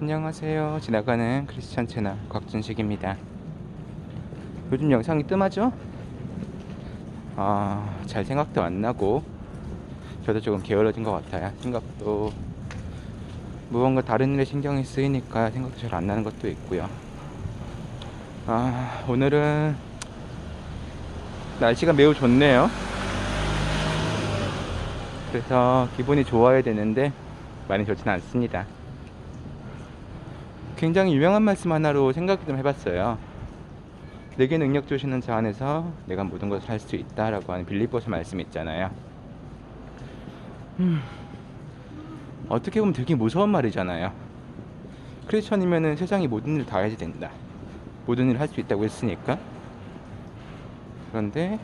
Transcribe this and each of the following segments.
안녕하세요. 지나가는 크리스천 채널 곽준식입니다. 요즘 영상이 뜸하죠? 아, 잘 생각도 안 나고 저도 조금 게을러진 것 같아요. 생각도 무언가 다른 일에 신경이 쓰이니까 생각도 잘 안 나는 것도 있고요. 아, 오늘은 날씨가 매우 좋네요. 그래서 기분이 좋아야 되는데 많이 좋지는 않습니다. 굉장히 유명한 말씀 하나로 생각 좀 해봤어요. 내게 능력 주시는 자 안에서 내가 모든 것을 할 수 있다라고 하는 빌립보서 말씀 있잖아요. 음, 어떻게 보면 되게 무서운 말이잖아요. 크리스천이면은 세상의 모든 일을 다 해야 된다. 모든 일을 할 수 있다고 했으니까. 그런데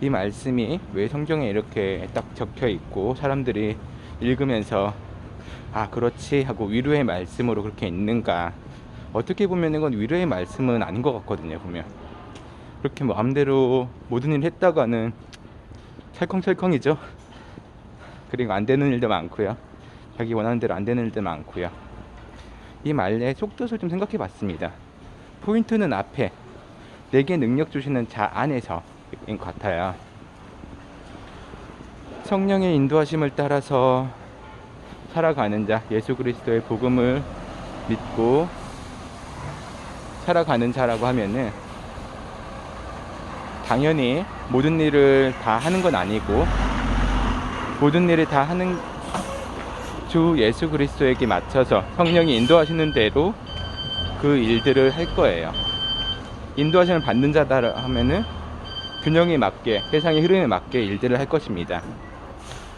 이 말씀이 왜 성경에 이렇게 딱 적혀 있고 사람들이 읽으면서 아 그렇지 하고 위로의 말씀으로 그렇게 있는가? 어떻게 보면 이건 위로의 말씀은 아닌 것 같거든요 보면. 그렇게 마음대로 모든 일 했다가는 찰컹찰컹이죠. 그리고 안 되는 일도 많고요. 자기 원하는 대로 안 되는 일도 많고요. 이 말의 속뜻을 좀 생각해 봤습니다. 포인트는 앞에 내게 능력 주시는 자 안에서인 것 같아요. 성령의 인도하심을 따라서 살아가는 자, 예수 그리스도의 복음을 믿고 살아가는 자라고 하면은 당연히 모든 일을 다 하는 건 아니고 모든 일을 다 하는 주 예수 그리스도에게 맞춰서 성령이 인도하시는 대로 그 일들을 할 거예요. 인도하심을 받는 자다 하면은 균형에 맞게 세상의 흐름에 맞게 일들을 할 것입니다.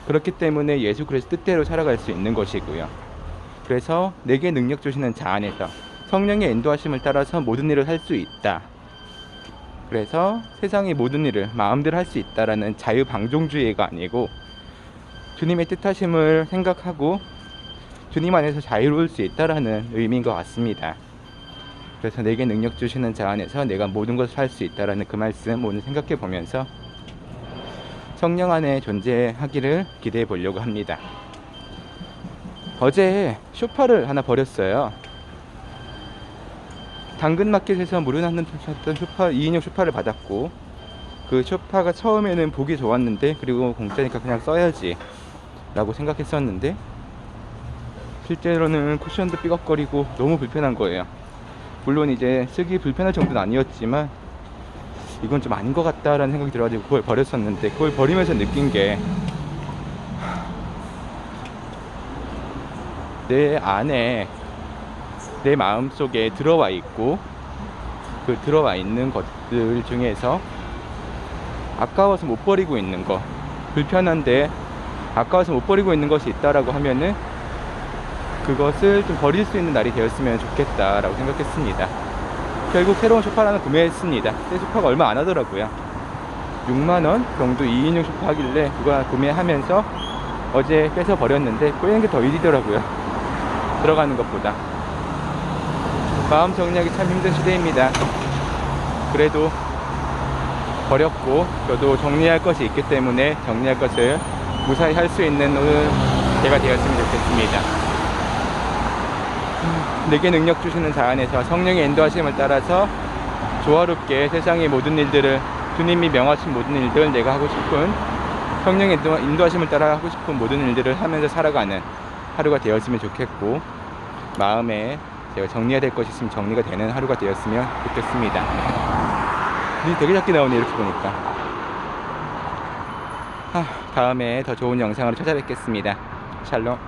그렇기 때문에 예수 그리스도 뜻대로 살아갈 수 있는 것이고요. 그래서 내게 능력 주시는 자 안에서 성령의 인도하심을 따라서 모든 일을 할 수 있다. 그래서 세상의 모든 일을 마음대로 할 수 있다라는 자유방종주의가 아니고 주님의 뜻하심을 생각하고 주님 안에서 자유로울 수 있다라는 의미인 것 같습니다. 그래서 내게 능력 주시는 자 안에서 내가 모든 것을 할 수 있다라는 그 말씀 오늘 생각해 보면서 성령 안에 존재하기를 기대해 보려고 합니다. 어제 쇼파를 하나 버렸어요. 당근마켓에서 무료 나눔했던 쇼파 2인용 쇼파를 받았고 그 쇼파가 처음에는 보기 좋았는데 그리고 공짜니까 그냥 써야지 라고 생각했었는데 실제로는 쿠션도 삐걱거리고 너무 불편한 거예요. 물론 이제 쓰기 불편할 정도는 아니었지만 이건 좀 아닌 것 같다라는 생각이 들어가지고 그걸 버렸었는데 그걸 버리면서 느낀 게 내 안에 내 마음 속에 들어와 있고 그 들어와 있는 것들 중에서 아까워서 못 버리고 있는 거 불편한데 아까워서 못 버리고 있는 것이 있다라고 하면은 그것을 좀 버릴 수 있는 날이 되었으면 좋겠다라고 생각했습니다. 결국 새로운 소파를 하나 구매했습니다. 새 소파가 얼마 안 하더라고요. 6만원 정도 2인용 소파 하길래 그거 구매하면서 어제 빼서 버렸는데 꺼내는 게 더 일이더라고요. 들어가는 것보다. 마음 정리하기 참 힘든 시대입니다. 그래도 버렸고 저도 정리할 것이 있기 때문에 정리할 것을 무사히 할 수 있는 오늘 제가 되었으면 좋겠습니다. 내게 능력 주시는 자 안에서 성령의 인도하심을 따라서 조화롭게 세상의 모든 일들을 주님이 명하신 모든 일들을 내가 하고 싶은 성령의 인도- 인도하심을 따라 하고 싶은 모든 일들을 하면서 살아가는 하루가 되었으면 좋겠고 마음에 제가 정리해야 될 것이 있으면 정리가 되는 하루가 되었으면 좋겠습니다. 되게 작게 나오네 이렇게 보니까. 아, 다음에 더 좋은 영상으로 찾아뵙겠습니다. 샬롬.